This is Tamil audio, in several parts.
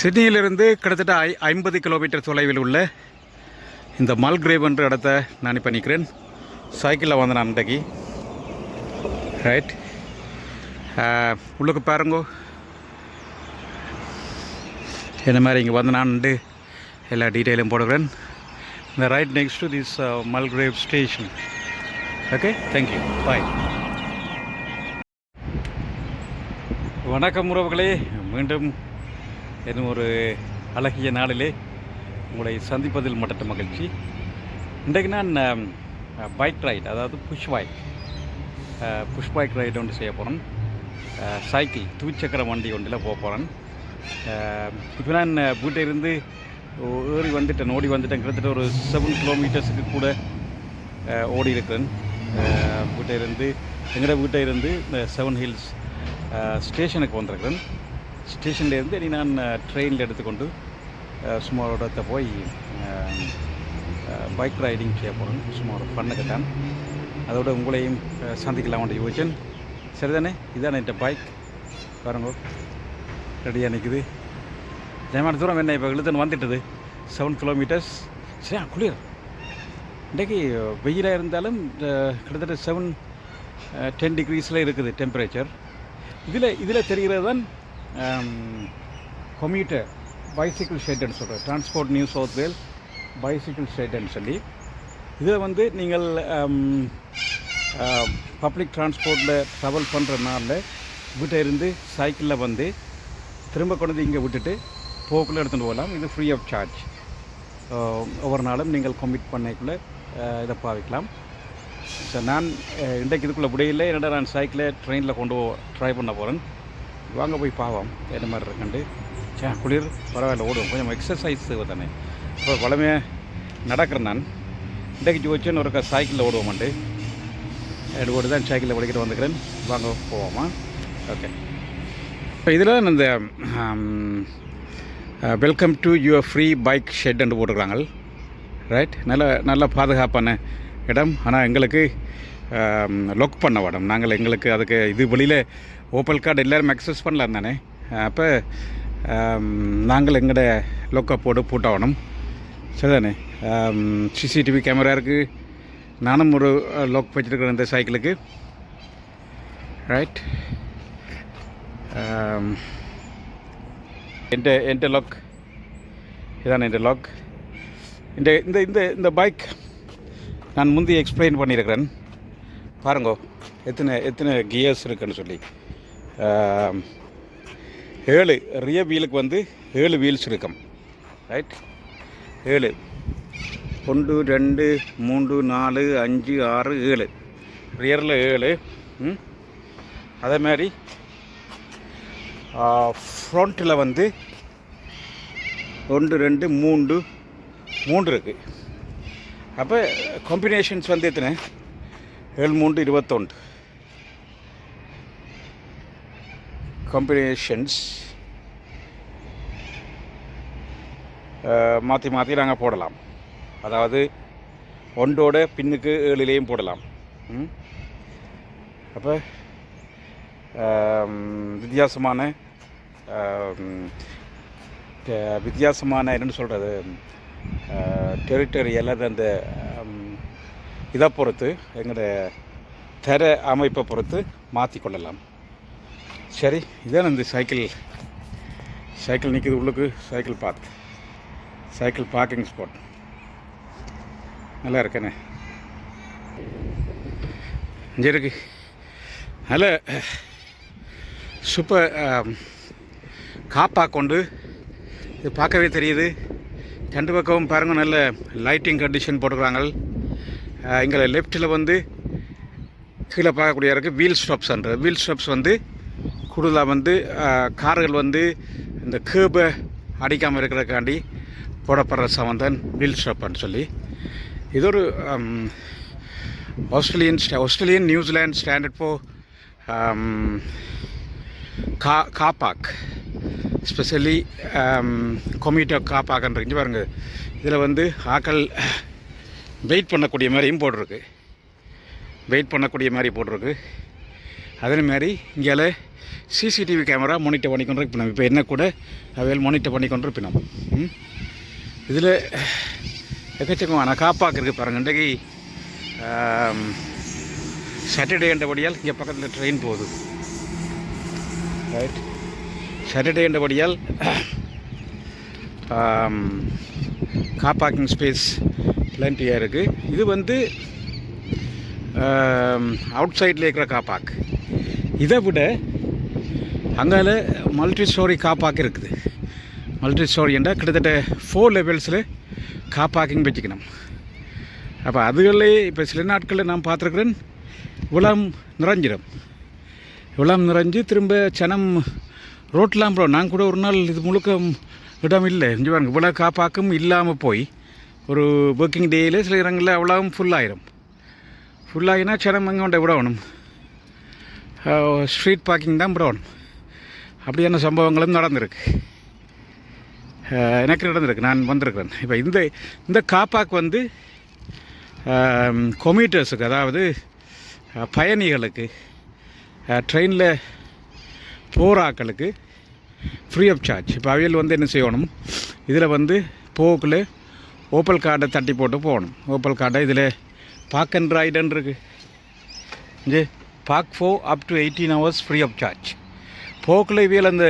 சிட்னியிலிருந்து கிட்டத்தட்ட ஐ ஐம்பது கிலோமீட்டர் தொலைவில் உள்ள இந்த மல்கிரேவ் என்ற இடத்த நான் இப்போ நிற்கிறேன் சைக்கிளில் வந்தேன் நான் இன்றைக்கு ரைட் உள்ளுக்கு பாருங்கோ. என்ன மாதிரி இங்கே வந்து நான் எல்லா டீட்டெயிலும் போடுகிறேன். இந்த right next to this Mulgrave station okay thank you bye வணக்கம் உறவுகளே. மீண்டும் இன்னும் ஒரு அழகிய நாளிலே உங்களை சந்திப்பதில் மட்டற்ற மகிழ்ச்சி. இன்றைக்கு நான் பைக் ரைட் அதாவது push bike push bike ride ஒன்று செய்ய போகிறேன் சைக்கிள் துவிச்சக்கர வண்டி ஒன்றில் போக போகிறேன் இப்போ நான் வீட்டிலிருந்து இருந்து ஏறி வந்துட்டேன் ஓடி வந்துட்டேன். கிட்டத்தட்ட ஒரு செவன் கிலோமீட்டர்ஸுக்கு கூட ஓடி இருக்கிறேன். வீட்டிலிருந்து இருந்து எங்களோட வீட்டிலிருந்து இந்த செவன் ஹில்ஸ் ஸ்டேஷனுக்கு வந்திருக்கிறேன். ஸ்டேஷன்லேருந்து இனி நான் ட்ரெயினில் எடுத்துக்கொண்டு சும்மா இடத்த போய் பைக் ரைடிங் செய்ய போகிறேன் சும்மா ஒரு பண்ணுக்கு அதோடு அதோட உங்களையும் சந்திக்கலாம்னு யோசிச்சேன் சரிதானே? இதுதானே என்கிட்ட பைக் பாருங்க. ரெடியாக நிற்குது ஜெயமான தூரம் என்ன இப்போ இழுத்துன்னு வந்துட்டுது. செவன் கிலோமீட்டர்ஸ் சரியா? குளிர் இன்றைக்கு வெயிலாக இருந்தாலும் கிட்டத்தட்ட செவன் டென் டிகிரிஸில் இருக்குது டெம்பரேச்சர் இதில் இதில் தெரிகிறது தான் கொம்யூட்டர் பைசிக்கிள் ஷெட்னு சொல்கிறேன் transport New South Wales bicycle ஷெட்னு சொல்லி. இதில் வந்து நீங்கள் பப்ளிக் டிரான்ஸ்போர்ட்டில் ட்ராவல் பண்ணுறதுனால வீட்டை இருந்து சைக்கிளில் வந்து திரும்ப கொண்டு வந்து இங்கே விட்டுட்டு போக்குள்ளே எடுத்துகிட்டு போகலாம். இது ஃப்ரீ ஆஃப் சார்ஜ் ஒவ்வொரு நாளும் நீங்கள் கொமிட் பண்ணைக்குள்ளே uh, இதை பாவிக்கலாம். ஸோ நான் uh, இன்றைக்கு இதுக்குள்ளே முடியல என்னடா நான் சைக்கிளை ட்ரெயினில் கொண்டு ட்ரை பண்ண போகிறேன் வாங்க போய் பாவம். என்ன மாதிரி இருக்குண்டு? சே குளிர் பரவாயில்ல ஓடுவோம் கொஞ்சம் எக்ஸசைஸ் தானே. இப்போ வளமையாக நடக்கிறேன் நான். இன்றைக்கு ஜோதிச்சேன்னு ஒருக்கா சைக்கிளில் ஓடுவோமாண்டு. ரெண்டு ஓடு தான் சைக்கிளில் ஓடிக்கிட்டு வந்துக்கிறேன். வாங்க போவோமா? ஓகே இப்போ இதில் இந்த welcome to your free bike ஷெட்னு போட்டுருக்காங்க ரைட் நல்ல நல்ல பாதுகாப்பான இடம். ஆனால் எங்களுக்கு லொக் பண்ண இடம் நாங்கள் எங்களுக்கு அதுக்கு இது வழியில் ஓப்பல் கார்டு எல்லோரும் அக்சஸ் பண்ணலாம் தானே? அப்போ நாங்கள் எங்களோட லொக்கப்போடு பூட்டாகணும் சரிதானே? சிசிடிவி கேமரா இருக்குது நானும் ஒரு லாக் வச்சுருக்கிறேன் இந்த சைக்கிளுக்கு ரைட் என்ட என்ட லாக் இதான என்ட லாக் இந்த இந்த இந்த இந்த பைக் நான் முந்தைய எக்ஸ்பிளைன் பண்ணியிருக்கிறேன். பாருங்கோ எத்தனை எத்தனை கியர்ஸ் இருக்குன்னு சொல்லி. ஏழு ரிய வீலுக்கு வந்து ஏழு வீல்ஸ் இருக்கும் ரைட் ஏழு. ஒன்று ரெண்டு மூன்று நாலு அஞ்சு ஆறு ஏழு. ரியரில் ஏழு. அதே மாதிரி ஃப்ரண்ட்டில் வந்து ஒன்று ரெண்டு மூன்று மூன்று இருக்குது அப்போ காம்பினேஷன்ஸ் வந்து எத்தனை? ஏழு மூன்று இருபத்தொன்று. காம்பினேஷன்ஸ் மாற்றி மாற்றி நாங்கள் போடலாம். அதாவது ஒன்றோட பின்னுக்கு ஏழுலேயும் போடலாம். அப்போ வித்தியாசமான வித்தியாசமான என்னென்னு சொல்கிறது டெரிட்டரி அல்லது அந்த இதை பொறுத்து எங்களோட தர அமைப்பை பொறுத்து மாற்றி கொள்ளலாம். சரி இதான் இந்த சைக்கிள். சைக்கிள் நிற்கிது உள்ளுக்கு cycle path cycle parking spot. நல்லா இருக்கேண்ணே இங்கே இருக்கு. நல்ல சூப்பர் காப்பா கொண்டு இது பார்க்கவே தெரியுது. ரெண்டு பக்கமும் பாருங்க நல்ல லைட்டிங் கண்டிஷன் போட்டுக்கிறாங்க. எங்களை லெஃப்ட்டில் வந்து கீழே பார்க்கக்கூடிய இருக்குது வீல் ஸ்டாப்ஸ் வீல் ஸ்டாப்ஸ் வந்து கூடுதலாக வந்து கார்கள் வந்து இந்த கேபை அடிக்காமல் இருக்கிறதுக்காண்டி போடப்படுற சமந்தான் வீல் ஷாப்புன்னு சொல்லி. இது ஒரு ஆஸ்திரேலியன் ஸ்டா- ஆஸ்திரேலியன் நியூசிலாந்து ஸ்டாண்டர்ட் ஃபோ கா காப்பாக் ஸ்பெஷலி கொமிட்டோ காப்பாக்ன்ற இங்கே பாருங்க. இதில் வந்து ஆக்கள் வெயிட் பண்ணக்கூடிய மாதிரியும் போட்டிருக்கு. வெயிட் பண்ணக்கூடிய மாதிரி போட்டிருக்கு. அதே மாதிரி இங்கே சிசிடிவி கேமரா மானிட்டர் பண்ணி கொண்டு இருப்பினோம் இப்போ என்ன கூட அவையில் மானிட்டர் பண்ணி கொண்டு இருப்பினோம் ம்? இதில் எக்கச்சக்கமான காப்பாக்கு இருக்குது பாருங்க. இன்றைக்கு சாட்டர்டே என்றபடியால் இங்கே பக்கத்தில் ட்ரெயின் போகுது. ரைட் சாட்டர்டே என்றபடியால் கார் பார்க்கிங் ஸ்பேஸ் பிளண்டியாக இருக்குது இது வந்து அவுட் சைடில் இருக்கிற காப்பாக். இதை விட அங்கால மல்டி ஸ்டோரி காப்பாக் இருக்குது. மல்டி ஸ்டோரி என்றால் கிட்டத்தட்ட ஃபோர் லெவல்ஸில் காப்பாக்கிங் வச்சுக்கணும். அப்போ அதுகளே இப்போ சில நாட்களில் நான் பார்த்துருக்குறேன் இவ்வளம் நிறைஞ்சிடும் இவ்வளம் நிறைஞ்சு திரும்ப சனம் ரோட்லாம் போகிறோம் நான் கூட ஒரு நாள் இது முழுக்க இடம் இல்லை. இங்கே பாருங்க இவ்வளோ காப்பாக்கும் இல்லாமல் போய் ஒரு ஒர்க்கிங் டேயில் சில இடங்களில் அவ்வளோவும் ஃபுல்லாயிரும் ஃபுல்லாகினா சனம் அங்கே கொண்டு விடணும். ஸ்ட்ரீட் பார்க்கிங் தான் விடணும் அப்படியான சம்பவங்களும் நடந்திருக்கு. எனக்கு நடந்திருக்கு. நான் வந்திருக்கிறேன். இப்போ இந்த இந்த காப்பாக் வந்து கொமீட்டர்ஸுக்கு அதாவது பயணிகளுக்கு ட்ரெயினில் போராக்களுக்கு ஃப்ரீ ஆஃப் சார்ஜ் இப்போ அவையில் வந்து என்ன செய்யணும்? இதில் வந்து போக்கில் ஓப்பல் கார்டை தட்டி போட்டு போகணும். ஓப்பல் கார்டை இதில் பார்க் அண்ட் ரைடுன்னு இருக்குது park for up to eighteen hours free of charge போக்கில் இவையில் அந்த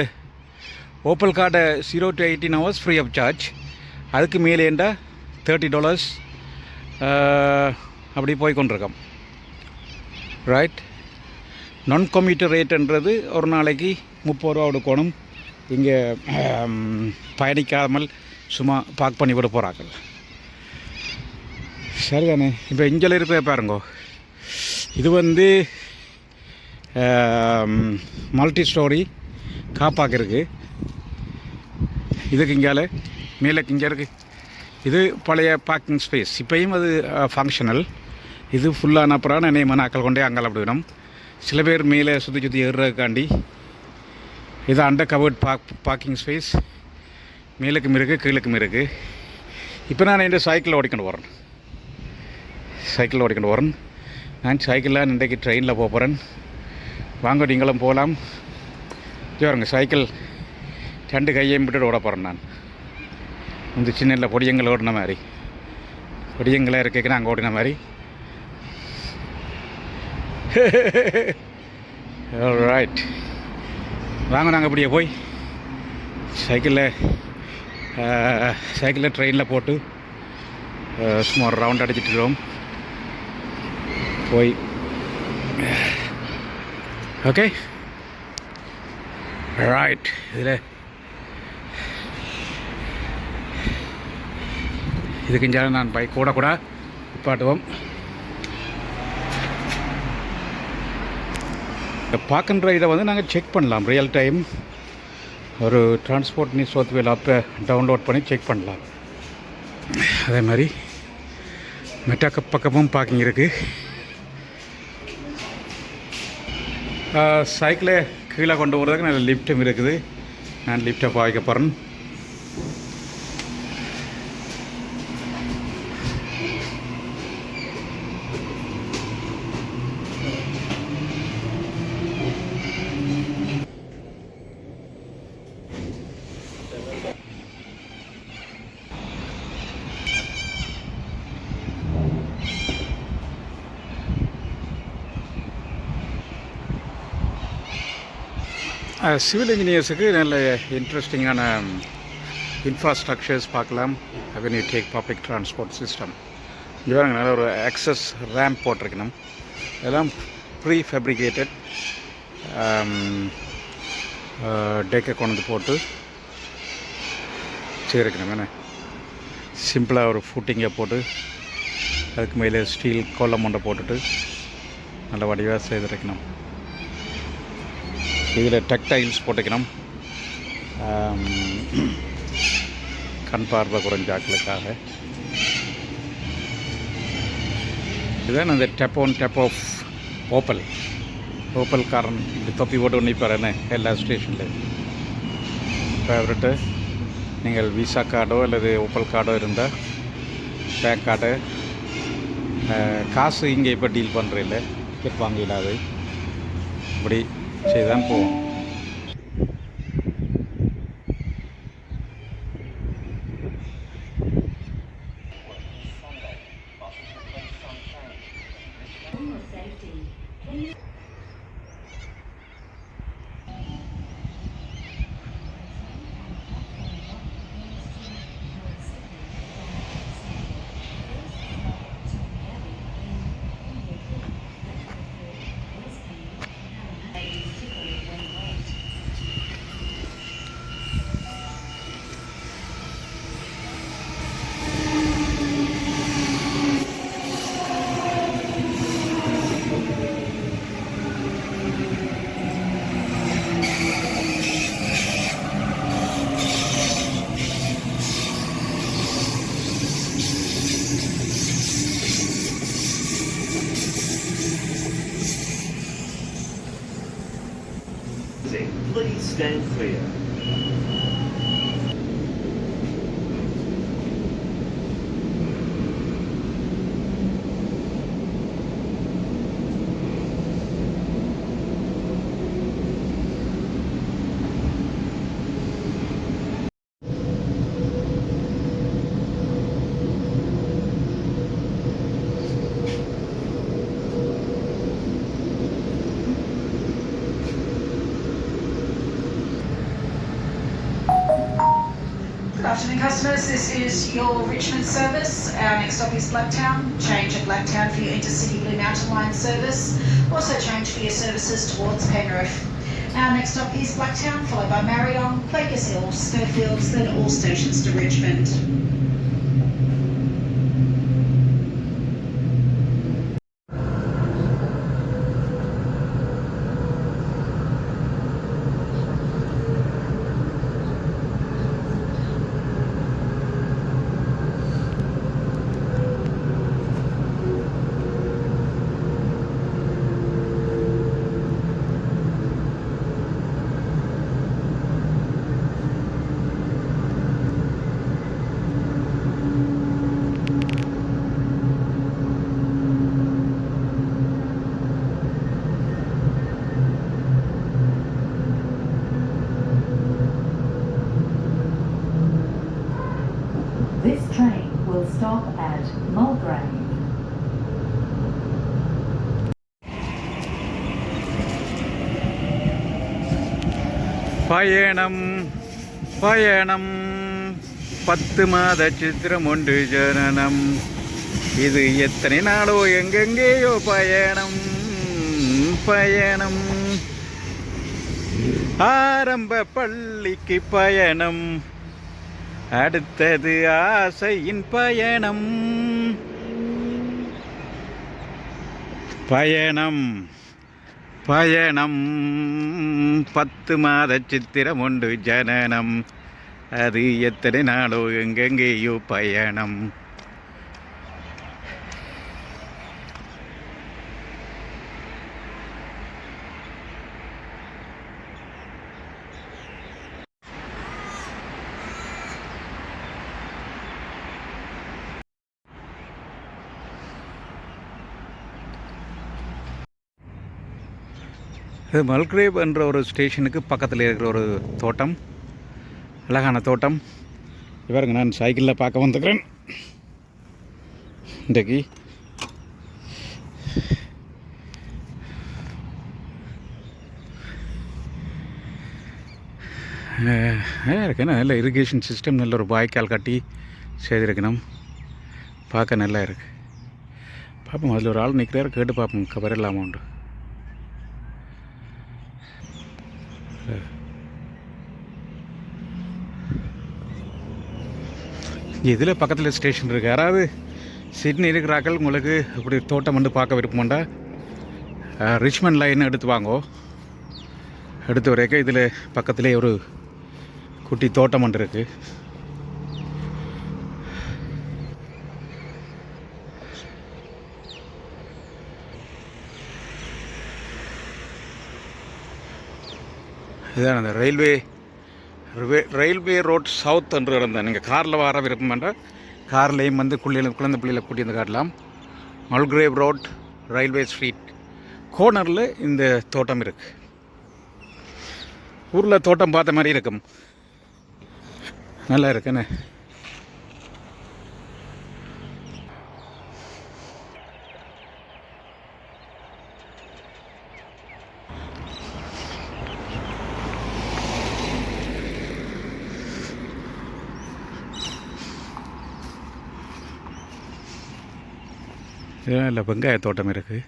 ஓப்பல் கார்டை zero to eighteen hours free of charge அதுக்கு மேலேண்டா தேர்ட்டி டாலர்ஸ் அப்படி போய் கொண்டிருக்கோம். ரைட் நான் கம்யூட்டர் ரேட்டுன்றது ஒரு நாளைக்கு முப்பது ரூபா கொடுக்கணும். இங்கே பயணிக்காமல் சும்மா பார்க் பண்ணி விட போகிறாங்க சரிதானே? இப்போ இங்கே இருக்க பாருங்கோ. இது வந்து மல்டி ஸ்டோரி காப்பாக்கு இருக்குது இதுக்கு இங்கால மேலே இங்கே இருக்குது இது பழைய பார்க்கிங் ஸ்பேஸ் இப்போயும் அது ஃபங்க்ஷனல் இது ஃபுல்லான அப்புறம் என்னை மனாக்கள் கொண்டே அங்கே விடணும். சில பேர் மேலே சுற்றி சுற்றி ஏறுறதுக்காண்டி இது under covered park parking space மேலுக்கும் இருக்குது கீழுக்கும் இருக்குது இப்போ நான் இந்த சைக்கிளில் ஓடிக்கொண்டு வரேன். சைக்கிளில் ஓடிக்கொண்டு வரேன். நான் சைக்கிளில் இன்றைக்கு ட்ரெயினில் போக போகிறேன் வாங்க நீங்களும் போகலாம் ஜோருங்க சைக்கிள். ரெண்டு கையையும் விட்டுட்டு ஓட போகிறேன் நான். இந்த சின்ன பொடியங்கள் ஓடின மாதிரி. பொடியங்களாக இருக்க நாங்கள் ஓடின மாதிரி. ரைட் வாங்க நாங்கள் அப்படியே போய் சைக்கிளில் சைக்கிளில் ட்ரெயினில் போட்டு சும்மா ஒரு ரவுண்ட் அடிச்சிட்டு போய் ஓகே ரைட் இதில் இதுக்கு இங்கே நான் பைக் கூட கூட நிப்பாட்டுவோம் இந்த பார்க்கின்ற இதை வந்து நாங்கள் செக் பண்ணலாம். ரியல் டைம் ஒரு டிரான்ஸ்போர்ட் நியூஸ் சாஃப்ட்வேர் ஆப்பை டவுன்லோட் பண்ணி செக் பண்ணலாம். அதே மாதிரி மெட்டாக்க பக்கமும் பார்க்கிங் இருக்குது சைக்கிளை கீழே கொண்டு போகிறதுக்கு நல்ல லிஃப்ட்டும் இருக்குது நான் லிஃப்ட்டை பாய்க்க போகிறேன் சிவில் இன்ஜினியர்ஸுக்கு நல்ல இன்ட்ரெஸ்டிங்கான இன்ஃப்ராஸ்ட்ரக்சர்ஸ் பார்க்கலாம். When you take public transport system இங்கே பாருங்க நல்ல ஒரு ஆக்சஸ் ரேம்ப் போட்டிருக்கணும். இதெல்லாம் ப்ரீ ஃபேப்ரிகேட்டட் டேக்கை கொண்டு வந்து போட்டு செய்திருக்கணும். என்ன? சிம்பிளாக ஒரு ஃபுட்டிங்கை போட்டு அதுக்கு மேலே ஸ்டீல் கோலம் ஒன்றை போட்டுட்டு நல்ல வடிவாக செய்திருக்கணும். இதில் டெக்டைல்ஸ் போட்டுக்கணும். கண் பார்வை குறைஞ்சாக்களுக்காக. இதுதான் அந்த tap on tap off Opal Opal காரன் இப்படி தொப்பி போட்டு நிற்பார் எல்லா ஸ்டேஷன்லேயும் ஃபேவரெட்டு நீங்கள் விசா கார்டோ அல்லது ஓப்பல் கார்டோ இருந்தால் பேங்க் கார்டு காசு இங்கே இப்போ டீல் பண்ணுறதில்ல டிக்கெட் வாங்க இப்படி Sí, 碰 is your Richmond service. Our next stop is Blacktown. Change at Blacktown for your intercity Blue Mountain Line service. Also change for your services towards Penrith. Our next stop is Blacktown, followed by Marion, Quakers Hill, Snowfields, then all stations to Richmond. பயணம் பயணம். பத்து மாத சித்திரம் ஒன்று ஜனனம். இது எத்தனை நாளோ எங்கெங்கேயோ பயணம் பயணம். ஆரம்ப பள்ளிக்கு பயணம். அடுத்தது ஆசையின் பயணம். பயணம். பயணம். பத்து மாத சித்திரம் உண்டு ஜனனம். அது எத்தனை நாளோ எங்கெங்கேயோ பயணம். இது மல்கிரேவ் என்ற ஒரு ஸ்டேஷனுக்கு பக்கத்தில் இருக்கிற ஒரு தோட்டம். அழகான தோட்டம். இவருங்க நான் சைக்கிளில் பார்க்க வந்துக்கிறேன் இன்றைக்கு இருக்கேன் நல்லா நல்ல இரிகேஷன் சிஸ்டம் நல்ல ஒரு வாய்க்கால் கட்டி செய்திருக்கணும். பார்க்க நல்லா இருக்குது பார்ப்போம் அதில் ஒரு ஆள் நிற்கிறார் கேட்டு பார்ப்போம். கவர் இல்லாமல் உண்டு. இதில் பக்கத்தில் ஸ்டேஷன் இருக்குது யாராவது சிட்னி இருக்கிறாக்கள் உங்களுக்கு இப்படி தோட்டம் வந்து பார்க்க விருப்பமாண்டா? ரிச்மண்ட் லைன் எடுத்து வாங்கோ. எடுத்து வரைக்கும் இதில் பக்கத்திலே ஒரு குட்டி தோட்டம் ஒன்று இருக்குது இதான் அந்த ரயில்வே ரயில்வே ரோட் சவுத் என்று இருந்தேன் நீங்கள் காரில் வர விருப்பம் என்றால் கார்லேயும் வந்து குள்ளையில குழந்தை பிள்ளைகளை கூட்டி வந்து காட்டலாம். மல்கிரேவ் ரோட் ரயில்வே ஸ்ட்ரீட் கோர்னரில் இந்த தோட்டம் இருக்குது ஊரில் தோட்டம் பார்த்த மாதிரி இருக்கும். நல்லா இதெல்லாம் இல்லை வெங்காய தோட்டம் இருக்குது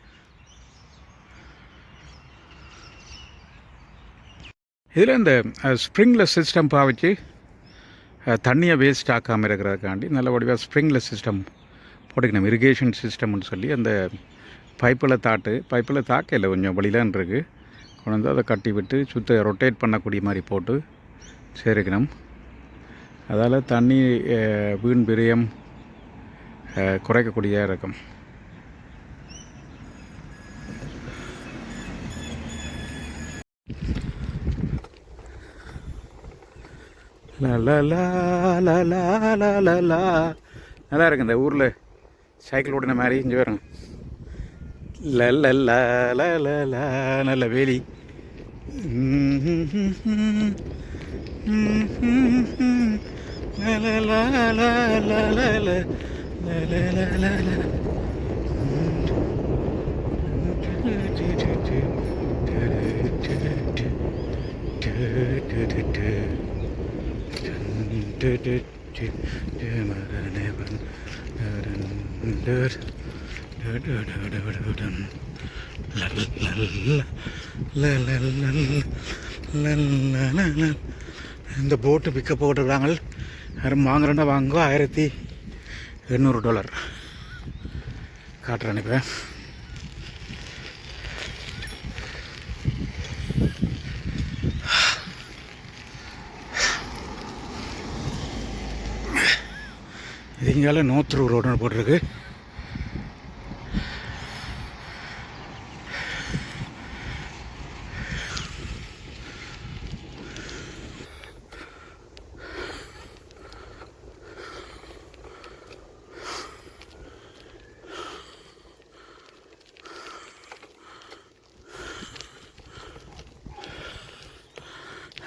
இதில் இந்த ஸ்ப்ரிங்லெஸ் சிஸ்டம் பாவிச்சு தண்ணியை வேஸ்ட் ஆக்காமல் இருக்கிறதுக்காண்டி நல்ல வடிவாக ஸ்ப்ரிங்லெஸ் சிஸ்டம் போட்டுக்கணும். இரிகேஷன் சிஸ்டம்னு சொல்லி அந்த பைப்பில் தாட்டு பைப்பில் தாக்கையில் கொஞ்சம் வழியிலான் இருக்குது கொண்டு வந்து அதை கட்டி விட்டு சுத்த ரொட்டேட் பண்ணக்கூடிய மாதிரி போட்டு சேர்க்கணும். அதால் தண்ணி வீண் விரயம் குறைக்கக்கூடியதாக இருக்கும் நல்லா இருக்கு இந்த ஊரில் சைக்கிள் ஓடின மாதிரி இங்கே வரும் நல்ல வேலி la இந்த போட்டு பிக்கப் போட்டுருக்காங்க யாரும் வாங்குறேன்னா வாங்கோ ஆயிரத்தி எண்ணூறு டாலர். காட்டுறேன் இப்போ இது இங்கால நோத்ரூ ரோடுன்னு போட்டிருக்கு.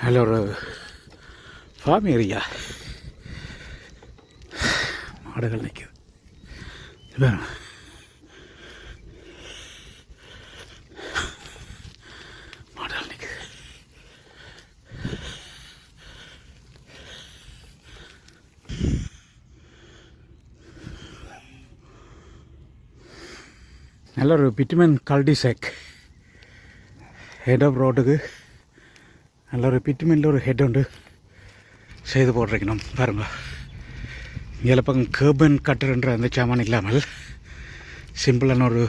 ஹலோ ஒரு ஃபார்ம் ஏரியா ആടുകളിലേക്ക് വേണം. നല്ലൊരു പിറ്റ്മൻ കൾഡിസെക്. ഹെഡ് ഓഫ് റോഡുക്ക് നല്ലൊரு പിറ്റ്മനിലൊരു ഹെഡുണ്ട് ചെയ്ത് போட்டிருக்கணும் பாருங்கள் இங்கே பக்கம் கேர்பன் கட்டருன்ற அந்த சாமான் இல்லாமல் சிம்பிளான ஒரு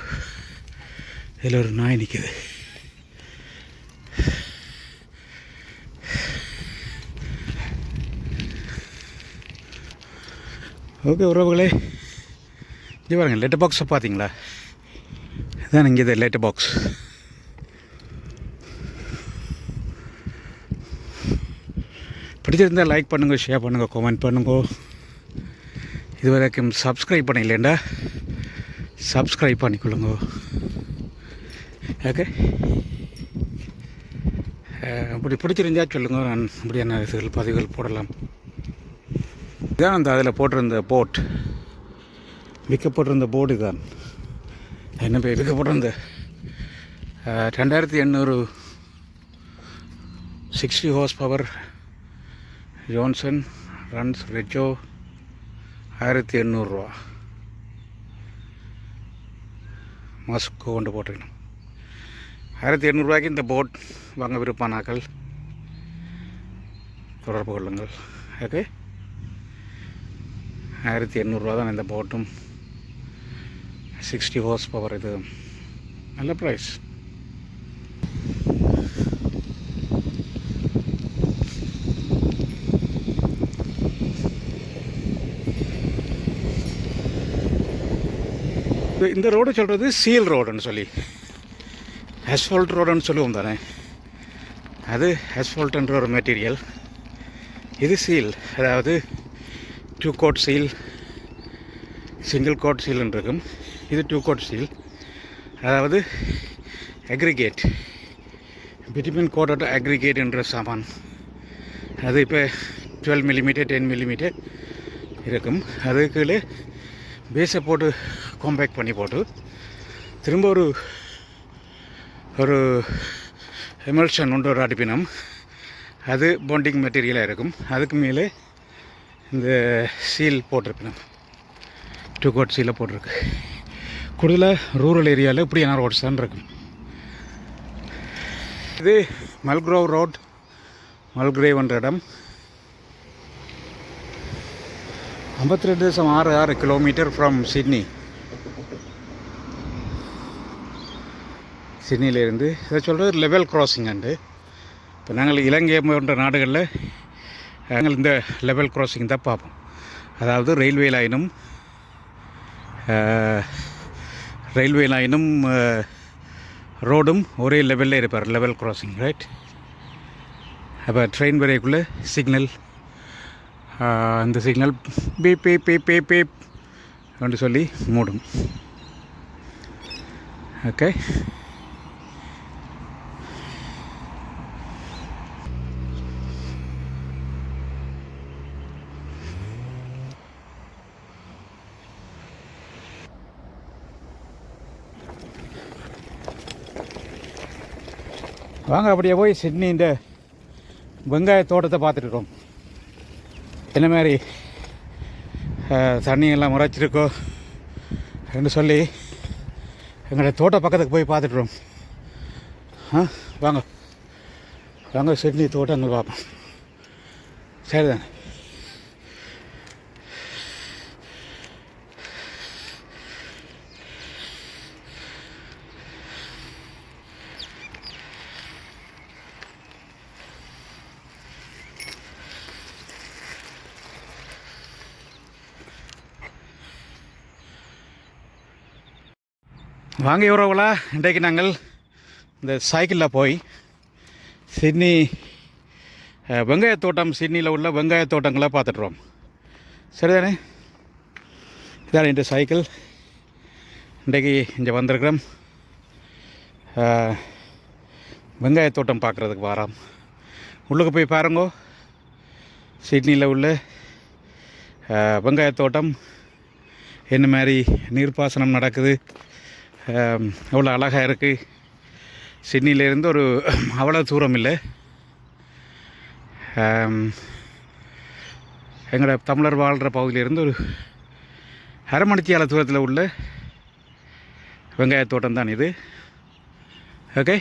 இதில் ஒரு நாய் நிற்கிது. ஓகே உறவுகளே இங்கே பாருங்கள் லெட்டர் பாக்ஸை பார்த்தீங்களா? இதான் இங்கே இது லெட்டர் பாக்ஸ் பிடிச்சிருந்தால் லைக் பண்ணுங்கள் ஷேர் பண்ணுங்கள் கமெண்ட் பண்ணுங்க. இது வரைக்கும் சப்ஸ்கிரைப் பண்ணலைண்டா சப்ஸ்கிரைப் பண்ணிக்கொள்ளுங்க ஓகே அப்படி பிடிச்சிருந்தா சொல்லுங்க. நான் இப்படியான இதுகள் பதிவுகள் போடலாம். இதான் அந்த அதில் போட்டிருந்த போட் விற்கப்பட்டிருந்த போர்டு தான் என்ன பேர்? விற்கப்பட்டிருந்த ரெண்டாயிரத்தி எண்ணூறு சிக்ஸ்டி ஹோஸ் பவர் ஜான்சன் ரன்ஸ் ரெஜோ ஆயிரத்தி எண்ணூறுரூவா மாசுக்கு கொண்டு போட்டுக்கணும். ஆயிரத்தி எண்ணூறுரூவாய்க்கு இந்த போட் வாங்க விருப்பானாக்கள். தொடர்பு கொள்ளுங்கள். ஓகே? ஆயிரத்தி எண்ணூறுரூவா தான் இந்த போட்டும். சிக்ஸ்டி ஹோர்ஸ் பவர் இது. நல்ல ப்ரைஸ் இது- இந்த ரோடு சொல்கிறது சீல் ரோடுன்னு சொல்லி. ஹெஸ்ஃபால்ட் ரோடுன்னு சொல்லுவோம் தானே. அது asphalt-ன்ற ஒரு மெட்டீரியல் இது சீல் அதாவது two coat seal single coat சீல்னு இருக்கும். இது டூ கோட் சீல் அதாவது அக்ரிகேட் பிட்வீன் கோட்டட் அக்ரிகேட் என்ற சாமான். அது இப்போ டுவெல் மில்லிமீட்டர் டென் மில்லிமீட்டர் இருக்கும். அது கீழே பேஸை போட்டு காம்பேக்ட் பண்ணி போட்டு திரும்ப ஒரு ஒரு எமல்ஷன் உண்டு ஒரு அடிப்பினம். அது பாண்டிங் மெட்டீரியலாக இருக்கும். அதுக்கு மேலே இந்த சீல் போட்டிருப்பினம். டூ கோட் சீலை போட்டிருக்கு. கூடுதலாக ரூரல் ஏரியாவில் இப்படியான ரோட்ஸ் தான் இருக்கும். இது மல்க்ரோவ் ரோட் மல்கிரேவ் இடம். ஐம்பத்தி ரெண்டு தசம் ஆறு ஆறு கிலோமீட்டர் ஃப்ரம் சிட்னி சிட்னியிலேருந்து இதை சொல்கிறது லெவல் கிராசிங் அண்டு. இப்போ நாங்கள் இலங்கை போன்ற நாடுகளில் நாங்கள் இந்த லெவல் கிராசிங் தான் பார்ப்போம். அதாவது ரயில்வே லைனும் ரயில்வே லைனும் ரோடும் ஒரே லெவலில் இருப்பார் லெவல் கிராசிங் ரைட் அப்போ ட்ரெயின் வரைக்குள்ளே சிக்னல் அந்த சிக்னல் பே பே பே பே பே அப்படின்னு சொல்லி மூடும். ஓகே வாங்க அப்படியே போய் சிட்னி இந்த வெங்காய தோட்டத்தை பார்த்துட்டுருக்கோம் என்ன மாதிரி தண்ணியெல்லாம் முறைச்சிருக்கோ என்று சொல்லி எங்களோட தோட்ட பக்கத்துக்கு போய் பார்த்துட்டுறோம் ஆ வாங்க. வாங்க சிட்னி தோட்டங்கள் பார்ப்போம். சரிதானே? வாங்க உறவுகளா. இன்றைக்கு நாங்கள் இந்த சைக்கிளில் போய் சிட்னி வெங்காய தோட்டம் சிட்னியில் உள்ள வெங்காயத் தோட்டங்களை பார்த்துட்றோம் சரிதானே? இதான் இந்த சைக்கிள் இன்றைக்கு இங்கே வந்திருக்கிறோம். வெங்காய வெங்காயத் தோட்டம் பார்க்குறதுக்கு வரோம். உள்ளுக்கு போய் பாருங்கோ. சிட்னியில் உள்ள வெங்காய வெங்காயத் தோட்டம். என்ன மாதிரி நீர்ப்பாசனம் நடக்குது? அவ்வளோ அழகாக இருக்குது சிட்னிலேருந்து ஒரு அவ்வளோ தூரம் இல்லை. எங்களோட தமிழர் வாழ்கிற பகுதியிலேருந்து ஒரு அரை மணித்தியால தூரத்தில் உள்ள வெங்காய தோட்டம் தான் இது. ஓகே?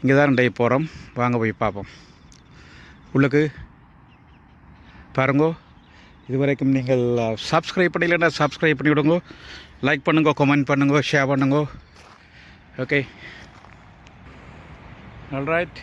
இங்கே தான் ரெண்டை போகிறோம் வாங்க போய் பார்ப்போம். உள்ளுக்கு பாருங்கோ. இதுவரைக்கும் நீங்கள் சப்ஸ்கிரைப் பண்ணலைன்னா சப்ஸ்கிரைப் பண்ணி விடுங்க லைக் பண்ணுங்க கமெண்ட் பண்ணுங்க ஷேர் பண்ணுங்க. Okay alright